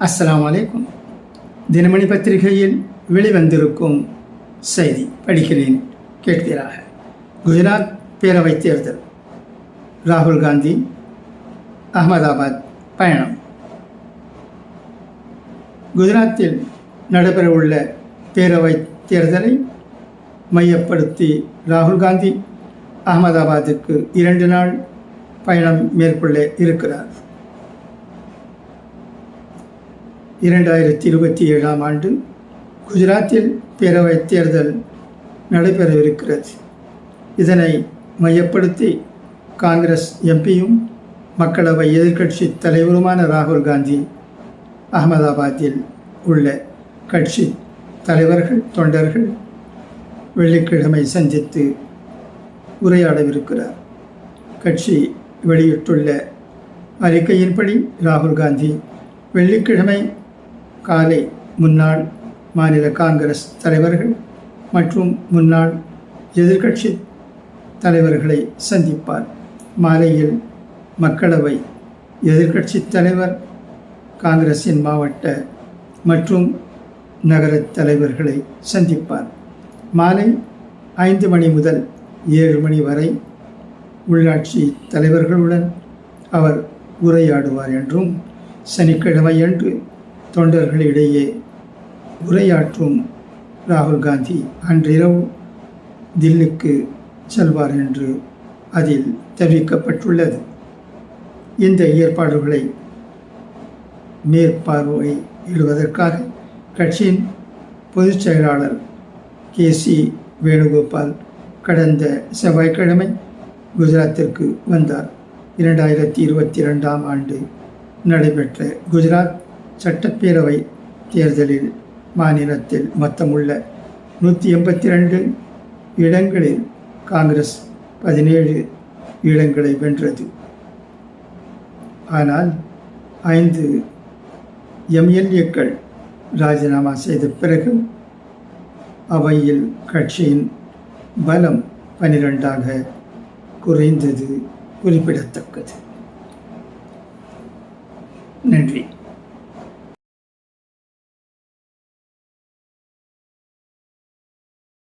அஸ்லாம் வலைக்கும் தினமணி பத்திரிகையில் வெளிவந்திருக்கும் செய்தி படிக்கிறேன். கேட்கிறாக. குஜராத் பேரவைத் தேர்தல். ராகுல் காந்தி அகமதாபாத் பயணம். குஜராத்தில் நடைபெறவுள்ள பேரவை தேர்தலை மையப்படுத்தி ராகுல் காந்தி அகமதாபாத்துக்கு இரண்டு நாள் பயணம் மேற்கொள்ள இருக்கிறார். இரண்டாயிரத்தி இருபத்தி ஏழாம் ஆண்டு குஜராத்தில் பேரவைத் தேர்தல் நடைபெறவிருக்கிறது. இதனை மையப்படுத்தி காங்கிரஸ் எம்பியும் மக்களவை எதிர்க்கட்சி தலைவருமான ராகுல் காந்தி அகமதாபாத்தில் உள்ள கட்சி தலைவர்கள் தொண்டர்கள் வெள்ளிக்கிழமை சந்தித்து உரையாடவிருக்கிறார். கட்சி வெளியிட்டுள்ள அறிக்கையின்படி ராகுல் காந்தி வெள்ளிக்கிழமை காலை முன்னாள் மாநில காங்கிரஸ் தலைவர்கள் மற்றும் முன்னாள் எதிர்க்கட்சி தலைவர்களை சந்திப்பார். மாலையில் மக்களவை எதிர்க்கட்சி தலைவர் காங்கிரஸின் மாவட்ட மற்றும் நகர தலைவர்களை சந்திப்பார். மாலை ஐந்து மணி முதல் ஏழு மணி வரை உள்ளாட்சி தலைவர்களுடன் அவர் உரையாடுவார் என்றும் சனிக்கிழமையன்று தொண்டர்களிடையே உரையாற்றும் ராகுல் காந்தி அன்றிரவு தில்லிக்கு செல்வார் என்று அதில் தெரிவிக்கப்பட்டுள்ளது. இந்த ஏற்பாடுகளை மேற்பார்வையிடுவதற்காக கட்சியின் பொதுச் செயலாளர் கே சி வேணுகோபால் கடந்த செவ்வாய்க்கிழமை குஜராத்திற்கு வந்தார். இரண்டாயிரத்தி இருபத்தி ரெண்டாம் ஆண்டு நடைபெற்ற குஜராத் சட்டப்பேரவை தேர்தலில் மாநிலத்தில் மொத்தமுள்ள நூற்றி எண்பத்தி ரெண்டு இடங்களில் காங்கிரஸ் பதினேழு இடங்களை வென்றது. ஆனால் ஐந்து எம்எல்ஏக்கள் ராஜினாமா செய்த பிறகு அவையில் கட்சியின் பலம் பனிரெண்டாக குறைந்தது குறிப்பிடத்தக்கது. நன்றி.